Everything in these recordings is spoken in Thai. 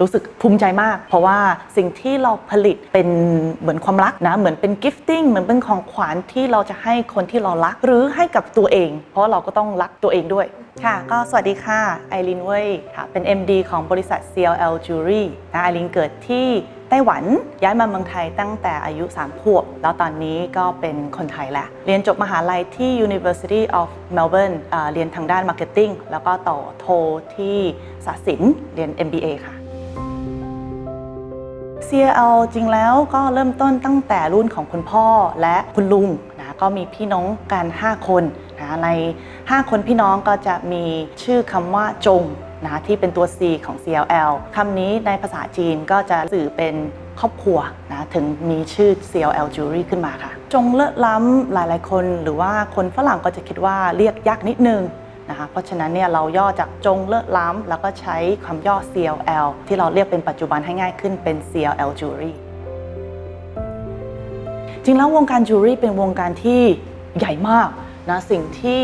รู้สึกภูมิใจมาก เพราะว่าสิ่งที่เราผลิตเป็นเหมือนความรักนะ เหมือนเป็นกิฟติ้งเหมือนเป็นของขวัญที่เราจะให้คนที่เรารัก หรือให้กับตัวเอง เพราะเราก็ต้องรักตัวเองด้วย ค่ะ ก็สวัสดีค่ะไอรินเว่ยค่ะเป็น MD ของบริษัท CLL Jewelry นะไอรินเกิดที่ไต้หวันย้ายมาเมืองไทยตั้งแต่อายุ 3 ขวบ แล้วตอนนี้ก็เป็นคนไทยแล้ว เรียนจบมหาลัยที่ University of Melbourne เรียนทางด้าน Marketing แล้วก็ต่อโทที่ศาสตร์ศิลป์เรียน MBA ค่ะ CL จริงแล้วก็เริ่มต้นตั้งแต่รุ่นของคุณพ่อและคุณลุงนะก็มีพี่น้องกัน 5 คนนะใน 5 คนพี่น้องก็จะมีชื่อคำว่าจงนะที่เป็นตัว C ของ CLL คำนี้ในภาษาจีนก็จะสื่อเป็นครอบครัวนะถึงมีชื่อ CLL Jewelry ขึ้นมาค่ะ จงเลอะล้ำหลายๆ คน หรือว่าคนฝรั่งก็จะคิดว่าเรียกยากนิดนึง นะคะเพราะฉะนั้นเนี่ยเราย่อจากจงเลิศล้ำ แล้วก็ใช้คำย่อ CLL ที่เราเรียกเป็นปัจจุบันให้ง่ายขึ้นเป็น CLL Jewelry จริงแล้ววงการจูรี่เป็นวงการที่ใหญ่มากนะสิ่งที่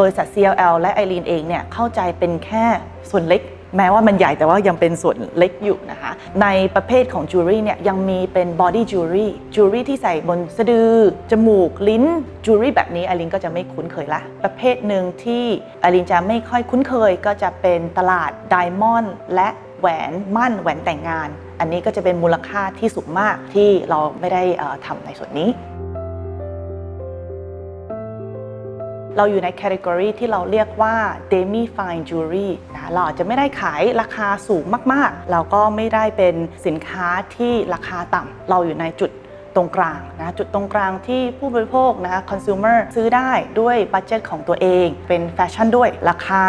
บริษัท CLL และไอรีนเองเนี่ยเข้าใจเป็นแค่ส่วนเล็ก แม้ว่ามันใหญ่แต่ว่ายังเป็นส่วนเล็กอยู่นะคะ ในประเภทของจูรี่เนี่ยยังมีเป็น body jewelry จูรี่ที่ใส่บนสะดือ จมูก ลิ้นจูรี่แบบนี้อรินก็จะไม่คุ้นเคยละ ประเภทหนึ่งที่อรินจะไม่ค่อยคุ้นเคยก็จะเป็นตลาดไดมอนด์และแหวนมั่นแหวนแต่งงาน อันนี้ก็จะเป็นมูลค่าที่สูงมากที่เราไม่ได้ทำในส่วนนี้ เราอยู่ในแคตตากรีที่เราเรียกว่า demi fine jewelry นะเราอาจจะไม่ได้ขายราคาสูงมากๆ เราก็ไม่ได้เป็นสินค้าที่ราคาต่ำเราอยู่ในจุดตรงกลางนะจุดตรงกลางที่ผู้บริโภคนะคะ consumer ซื้อได้ด้วยบัตเจตของตัวเอง เป็นแฟชั่นด้วยราคา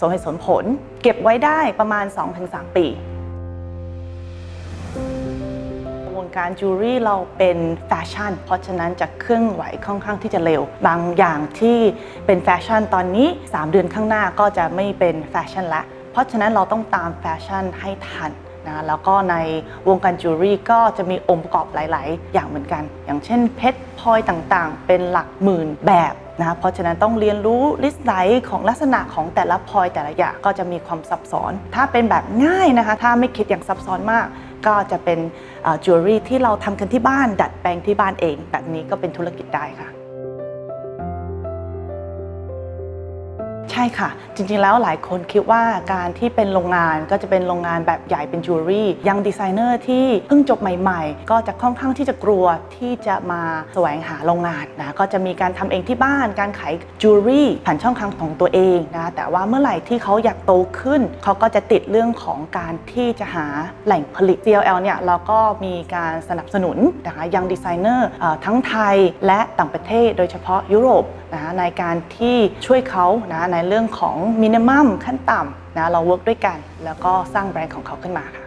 สมเหตุสมผล เก็บไว้ได้ประมาณ 2-3 ปี การจูรี่เราเป็นแฟชั่น เพราะฉะนั้นจะเคลื่อนไหวค่อนข้างที่จะเร็ว บางอย่างที่เป็นแฟชั่นตอนนี้ 3 เดือนข้างหน้าก็จะไม่เป็นแฟชั่นละ เพราะฉะนั้นเราต้องตามแฟชั่นให้ทันนะแล้วก็ในวงการจูรี่ก็จะมีองค์ประกอบหลาย ๆ อย่างเหมือนกัน อย่างเช่นเพชรพลอยต่างๆ เป็นหลักหมื่นแบบนะเพราะฉะนั้นต้องเรียนรู้ลิสต์ไหนของลักษณะของแต่ละพลอยแต่ละอย่างก็จะมีความซับซ้อน ถ้าเป็นแบบง่ายนะคะ ถ้าไม่คิดอย่างซับซ้อนมาก ก็จะเป็นจิวเวลรี่ที่เราทำกันที่บ้านดัดแปลงที่บ้านเอง แบบนี้ก็เป็นธุรกิจได้ค่ะ ใช่ค่ะ จริงๆแล้วหลายคนคิดว่าการที่เป็นโรงงานก็จะเป็นโรงงานแบบใหญ่เป็นจิวเวลรี่ยังดีไซเนอร์ที่เพิ่งจบใหม่ๆ ก็จะค่อนข้างที่จะกลัวที่จะมาแสวงหาโรงงานนะก็จะมีการทำเองที่บ้านการขายจิวเวลรี่ผ่านช่องทางของตัวเองนะแต่ว่าเมื่อไหร่ที่เขาอยากโตขึ้น เขาก็จะติดเรื่องของการที่จะหาแหล่งผลิต CLL เนี่ยเราก็มีการสนับสนุนนะคะยังดีไซเนอร์ทั้งไทยและต่างประเทศโดยเฉพาะยุโรปนะในการที่ช่วยเขานะในเรื่องของมินิมัมขั้นต่ำนะเราเวิร์กด้วยกัน แล้วก็สร้างแบรนด์ของเขาขึ้นมาค่ะ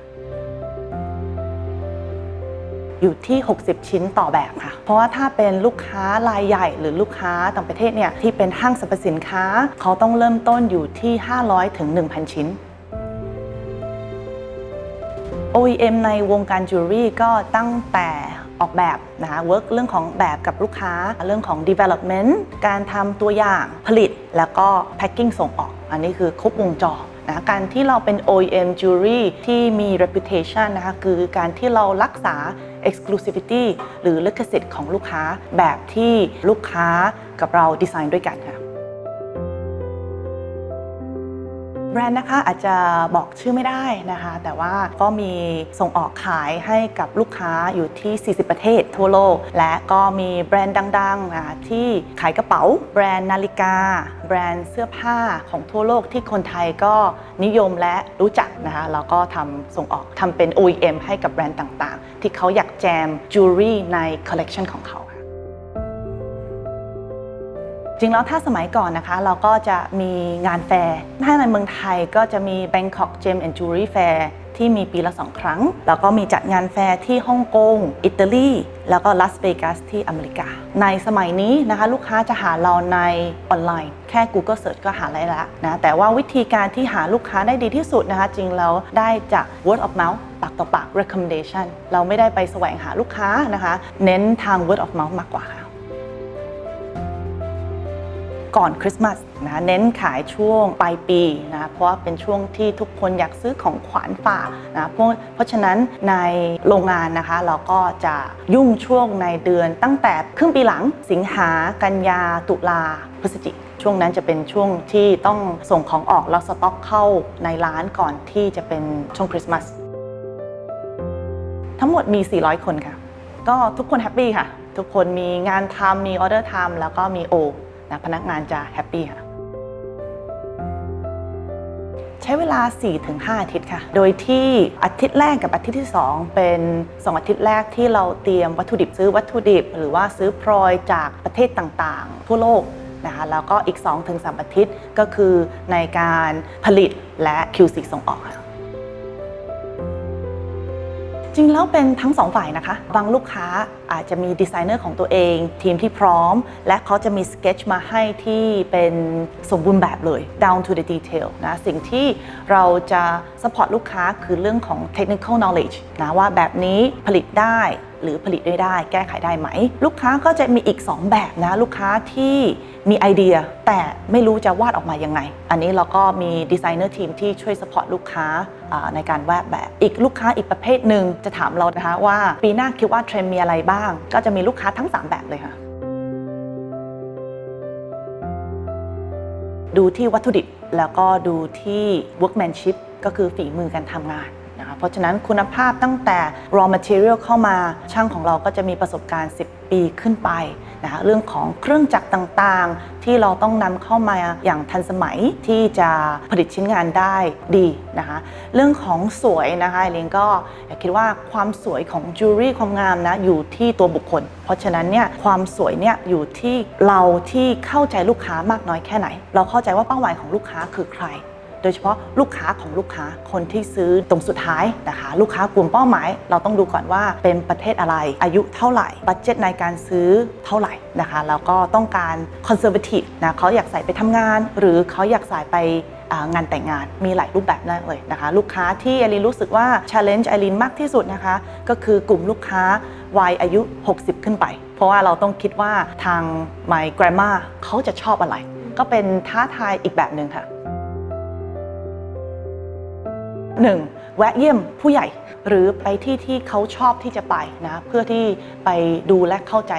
อยู่ที่ 60 ชิ้นต่อแบบค่ะ เพราะว่าถ้าเป็นลูกค้ารายใหญ่หรือลูกค้าต่างประเทศเนี่ยที่เป็นห้างสรรพสินค้า เขาต้องเริ่มต้นอยู่ที่ 500ถึง1,000 ชิ้น OEM ในวงการจิวเวลรี่ก็ตั้งแต่ ออกแบบนะคะเวิร์กเรื่องของแบบกับลูกค้า เรื่องของ development การทำตัวอย่างผลิต แล้วก็ packing ส่งออก อันนี้คือครบวงจรนะการที่เราเป็น OEM jewelry ที่มี reputation นะคะคือการที่เรารักษา exclusivity หรือลิขสิทธิ์ของลูกค้าแบบที่ลูกค้ากับเราดีไซน์ด้วยกันค่ะ แบรนด์นะคะอาจจะบอกชื่อไม่ได้นะคะ แต่ว่าก็มีส่งออกขายให้กับลูกค้าอยู่ที่ 40 ประเทศทั่วโลก และก็มีแบรนด์ดังๆนะที่ขายกระเป๋า แบรนด์นาฬิกา แบรนด์เสื้อผ้าของทั่วโลกที่คนไทยก็นิยมและรู้จักนะคะแล้วก็ทำส่งออกทำเป็น OEM ให้กับแบรนด์ต่างๆ ที่เขาอยากแจมจิวเรี่ในคอลเลกชันของเขา จริงแล้วถ้าสมัยก่อนนะคะเราก็จะมีงานแฟร์ถ้าในเมืองไทยก็จะมี Bangkok Gem and Jewelry Fair ที่มีปีละสองครั้ง แล้วก็มีจัดงานแฟร์ที่ฮ่องกง อิตาลี แล้วก็ลาสเวกัสที่อเมริกา ในสมัยนี้นะคะลูกค้าจะหาเราในออนไลน์ แค่ Google Search ก็หาได้แล้วนะแต่ว่าวิธีการที่หาลูกค้าได้ดีที่สุดนะคะจริงแล้วได้จาก word of mouth ปากต่อปาก recommendation เราไม่ได้ไปแสวงหาลูกค้านะคะ เน้นทาง word of mouth มากกว่าค่ะ ก่อนคริสต์มาสนะเน้นขายช่วงปลายปีนะเพราะว่าเป็นช่วงที่ทุกคนอยากซื้อของขวัญฝากนะเพราะเพราะฉะนั้นในโรงงานนะคะ เราก็จะยุ่งช่วงในเดือนตั้งแต่ครึ่งปีหลังสิงหากันยาตุลาพฤศจิกช่วงนั้นจะเป็นช่วงที่ต้องส่งของออกแล้วสต็อกเข้าในร้านก่อนที่จะเป็นช่วงคริสต์มาสทั้งหมดมี 400 คนค่ะ ก็ทุกคนแฮปปี้ค่ะ ทุกคนมีงานทำมีออเดอร์ทำแล้วก็มีโอ นะพนักงานจะแฮปปี้ค่ะใช้เวลา 4-5 อาทิตย์ค่ะ โดยที่อาทิตย์แรกกับอาทิตย์ที่ 2 เป็น 2 อาทิตย์แรกที่เราเตรียมวัตถุดิบซื้อวัตถุดิบ หรือว่าซื้อพลอยจากประเทศต่างๆ ทั่วโลกนะคะแล้วก็อีก 2-3 อาทิตย์ก็คือในการผลิตและ QC ส่งออกค่ะ จริงแล้วเป็นทั้งสองฝ่ายนะคะ บางลูกค้าอาจจะมีดีไซเนอร์ของตัวเอง ทีมที่พร้อม และเขาจะมีสเกจมาให้ที่เป็นสมบูรณ์แบบเลย down to the detail นะสิ่งที่เราจะ support ลูกค้าคือเรื่องของ technical knowledge นะว่าแบบนี้ผลิตได้ หรือผลิตไม่ได้ แก้ไขได้ไหม ลูกค้าก็จะมีอีก 2 แบบนะ ลูกค้าที่มีไอเดีย แต่ไม่รู้จะวาดออกมายังไง อันนี้เราก็มีดีไซเนอร์ทีมที่ช่วย support ลูกค้าในการวาดแบบ อีกลูกค้าอีกประเภทหนึ่งจะถามเรานะคะว่าปีหน้าคิดว่าเทรนด์มีอะไรบ้าง ก็จะมีลูกค้าทั้ง 3 แบบเลยค่ะดูที่วัตถุดิบแล้วก็ดูที่ workmanship ก็คือฝีมือการทำงาน เพราะฉะนั้นคุณภาพตั้งแต่ raw material เข้ามาช่างของเราก็จะมีประสบการณ์ 10 ปีขึ้นไปนะคะเรื่องของเครื่องจักรต่างๆ ที่เราต้องนำเข้ามาอย่างทันสมัยที่จะผลิตชิ้นงานได้ดีนะคะเรื่องของสวยนะคะเรนก็อยากคิดว่าความสวยของจูรี่ความงามนะอยู่ที่ตัวบุคคล เพราะฉะนั้นเนี่ยความสวยเนี่ยอยู่ที่เราที่เข้าใจลูกค้ามากน้อยแค่ไหน เราเข้าใจว่าเป้าหมายของลูกค้าคือใคร โดยเฉพาะลูกค้าของลูกค้าคนที่ซื้อตรงสุดท้ายนะคะลูกค้ากลุ่มเป้าหมาย เราต้องดูก่อนว่าเป็นประเทศอะไร อายุเท่าไหร่บัตเจ็ตในการซื้อเท่าไหร่นะคะแล้วก็ต้องการคอนเซอร์ t ทีฟนะเขาอยากใส่ไปทำงาน หรือเขาอยากใส่ไปงานแต่งงานมีหลายรูปแบบมากเลยนะคะ ลูกค้าที่ไอรีนรู้สึกว่า challenge ไอรีนมากที่สุดนะคะ ก็คือกลุ่มลูกค้าวัยอายุ 60 ขึ้นไป เพราะว่าเราต้องคิดว่าทาง my grandma เขาจะชอบอะไร ก็เป็นท้าทายอีกแบบหนึ่งค่ะ 1. แวะเยี่ยมผู้ใหญ่ หรือไปที่ที่เขาชอบที่จะไปนะเพื่อที่ไปดูและเข้าใจ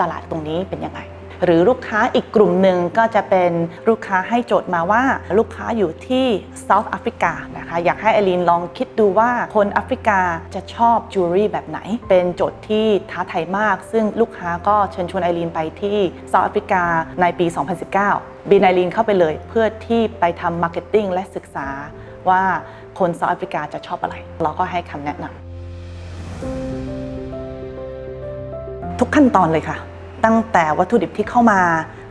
ตลาดตรงนี้เป็นยังไงหรือลูกค้าอีกกลุ่มหนึ่งก็จะเป็นลูกค้าให้โจทย์มาว่าลูกค้าอยู่ที่ South Africa นะคะอยากให้อลินลองคิดดูว่าคนแอฟริกาจะชอบจูเรี่แบบไหน เป็นโจทย์ที่ท้าทายมาก ซึ่งลูกค้าก็เชิญชวนไอรีนไปที่ South Africa ในปี 2019 บินไอรีนเข้าไปเลยเพื่อที่ไปทำมาร์เก็ตติ้งและศึกษาว่า คนเซาท์แอฟริกาจะชอบอะไร เราก็ให้คำแนะนำทุกขั้นตอนเลยค่ะ ตั้งแต่วัตถุดิบที่เข้ามา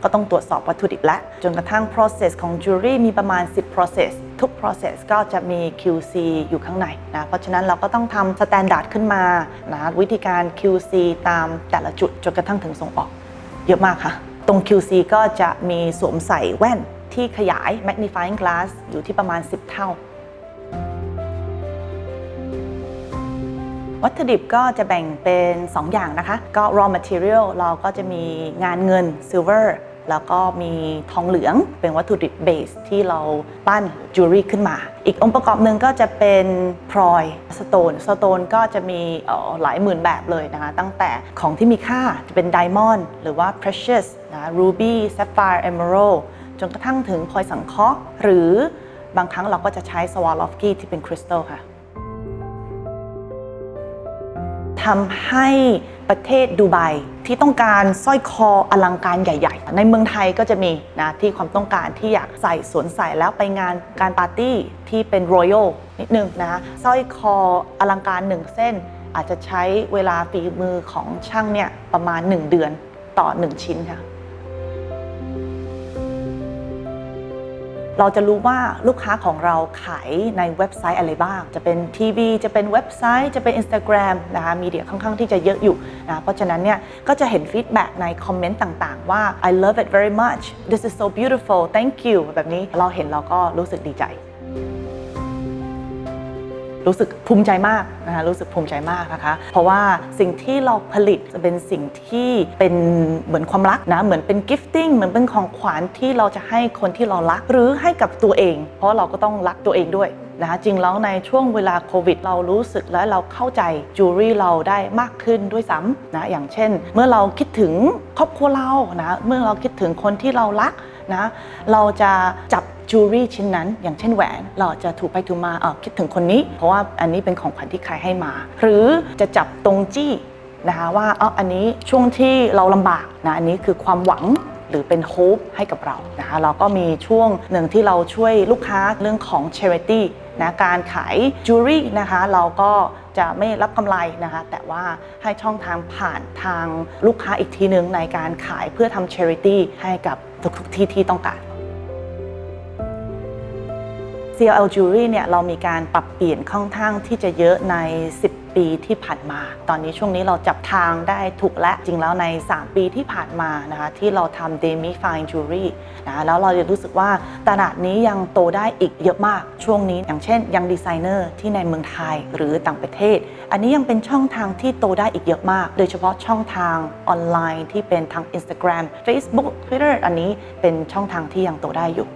ก็ต้องตรวจสอบวัตถุดิบและ จนกระทั่ง process ของ jewelry มีประมาณ 10 process ทุก process ก็จะมี QC อยู่ข้างในนะ เพราะฉะนั้นเราก็ต้องทำ standard ขึ้นมานะวิธีการ QC ตามแต่ละจุดจนกระทั่งถึงส่งออก เยอะมากค่ะ ตรง QC ก็จะมีสวมใส่แว่นที่ขยาย magnifying glass อยู่ที่ประมาณ 10 เท่า วัตถุดิบก็จะแบ่งเป็น 2 อย่างนะคะ ก็ raw material เราก็จะมีงานเงิน silver แล้วก็มีทองเหลืองเป็นวัตถุดิบเบสที่เราปั้นจูรี่ขึ้นมา อีกองค์ประกอบหนึ่งก็จะเป็นพลอยสโตนสโตนก็จะมีออหลายหมื่นแบบเลยนะคะ ตั้งแต่ของที่มีค่าจะเป็นไดมอนด์หรือว่า precious นะ ruby sapphire emerald จนกระทั่งถึงพลอยสังเคราะห์หรือบางครั้งเราก็จะใช้สวาลอฟกี้ที่เป็นคริสตัลค่ะ ทำให้ประเทศดูไบที่ต้องการสร้อยคออลังการใหญ่ ๆ ในเมืองไทยก็จะมีนะที่ความต้องการที่อยากใส่สวนใส่แล้วไปงานการปาร์ตี้ที่เป็นรอยัลนิดนึงนะสร้อยคออลังการหนึ่งเส้น อาจจะใช้เวลาฝีมือของช่างเนี่ยประมาณ 1 เดือนต่อ 1 ชิ้นค่ะ เราจะรู้ว่าลูกค้าของเราขายในเว็บไซต์อะไรบ้าง จะเป็นทีวีจะเป็นเว็บไซต์ จะเป็น Instagram นะคะมีเดียค่อนข้างที่จะเยอะอยู่นะเพราะฉะนั้นเนี่ยก็จะเห็นฟีดแบ็กในคอมเมนต์ต่างๆ ว่า I love it very much this is so beautiful thank you แบบนี้เราเห็นเราก็รู้สึกดีใจ รู้สึกภูมิใจมากนะคะรู้สึกภูมิใจมากนะคะ เพราะว่าสิ่งที่เราผลิตจะเป็นสิ่งที่เป็นเหมือนความรักนะเหมือนเป็น gifting เหมือนเป็นของขวัญที่เราจะให้คนที่เรารักหรือให้กับตัวเอง เพราะเราก็ต้องรักตัวเองด้วยนะคะจริงแล้วในช่วงเวลาโควิด เรารู้สึกและเราเข้าใจจูรี่เราได้มากขึ้นด้วยซ้ำนะอย่างเช่น เมื่อเราคิดถึงครอบครัวเรานะเมื่อเราคิดถึงคนที่เรารักนะเราจะจับ จูรี่ชิ้นนั้น อย่างเช่นแหวน เราจะถูกไปถูกมาเออคิดถึงคนนี้ เพราะว่าอันนี้เป็นของขวัญที่ใครให้มา หรือจะจับตรงจี้นะคะว่าเอออันนี้ช่วงที่เราลำบากนะอันนี้คือความหวังหรือเป็นโฮปให้กับเรานะคะเราก็มีช่วงหนึ่งที่เราช่วยลูกค้าเรื่องของ charity นะการขายจูรี่นะคะเราก็จะไม่รับกำไรนะคะแต่ว่าให้ช่องทางผ่านทางลูกค้าอีกทีหนึ่งในการขายเพื่อทำ charity ให้กับทุกๆที่ที่ต้องการ CLL Jewelry เนี่ยเรามีการปรับเปลี่ยนค่อนข้างที่จะเยอะใน 10 ปีที่ผ่านมา ตอนนี้ช่วงนี้เราจับทางได้ถูกและจริงแล้วใน 3 ปีที่ผ่านมานะคะที่เราทำ Demi Fine Jewelry นะแล้วเราจะรู้สึกว่าตลาดนี้ยังโตได้อีกเยอะมากช่วงนี้อย่างเช่นยังดีไซเนอร์ที่ในเมืองไทยหรือต่างประเทศ อันนี้ยังเป็นช่องทางที่โตได้อีกเยอะมาก โดยเฉพาะช่องทางออนไลน์ที่เป็นทาง Instagram Facebook Twitter อันนี้เป็นช่องทางที่ยังโตได้อยู่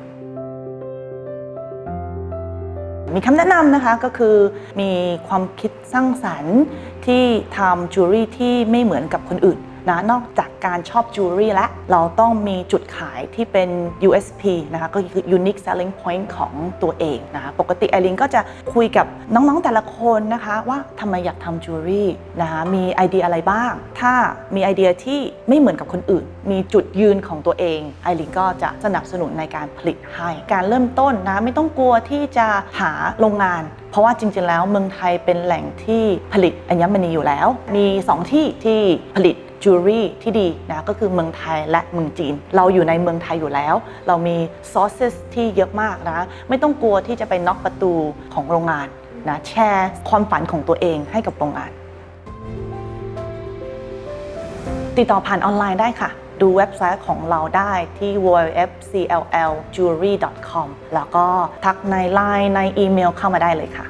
มีคำแนะนำนะคะก็คือมีความคิดสร้างสรรค์ที่ทำจูรี่ที่ไม่เหมือนกับคนอื่น นะนอกจากการชอบจูเรี่และเราต้องมีจุดขายที่เป็น USP นะคะก็คือ unique selling point ของตัวเองนะคะปกติไอรินก็จะคุยกับน้องๆแต่ละคนนะคะว่าทำไมอยากทำจูเรี่นะคะมีไอเดียอะไรบ้าง ถ้ามีไอเดียที่ไม่เหมือนกับคนอื่น มีจุดยืนของตัวเองไอรินก็จะสนับสนุนในการผลิตให้ การเริ่มต้นนะไม่ต้องกลัวที่จะหาโรงงานเพราะว่าจริงๆ แล้วเมืองไทยเป็นแหล่งที่ผลิตอัญมณีอยู่แล้ว มี 2 ที่ที่ผลิต จูรี่ที่ดีนะก็คือเมืองไทยและเมืองจีน เราอยู่ในเมืองไทยอยู่แล้ว เรามี sources ที่เยอะมากนะไม่ต้องกลัวที่จะไปน็อกประตูของโรงงานนะแชร์ความฝันของตัวเองให้กับโรงงาน ติดต่อผ่านออนไลน์ได้ค่ะ ดูเว็บไซต์ของเราได้ที่ www.clljewelry.com แล้วก็ทักในไลน์ในอีเมลเข้ามาได้เลยค่ะ